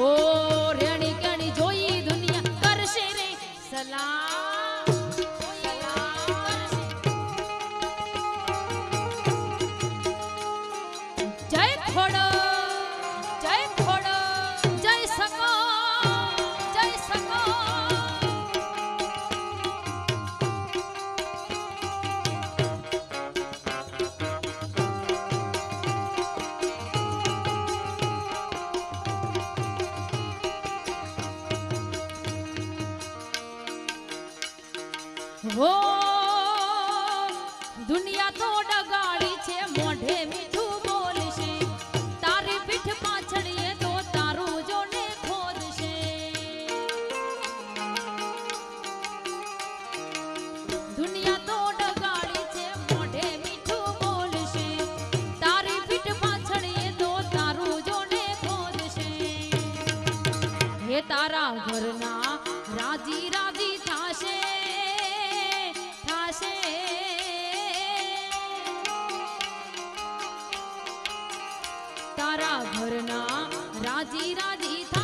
ઓ રેણી જોઈ દુનિયા કરશે સલામ. જય ખોડો દુનિયા તો ડગાડી છે, મોઢે મીઠું બોલશે. તારી પીઠ પાછળીએ તો તારું જોને ખોદશે. દુનિયા તો ડગાડી છે, મોઢે મીઠું બોલશે. તારી પીઠ પાછળીએ તો તારું જોને ખોદશે. હે તારા ઘરના तारा घर नाम राजी राजी था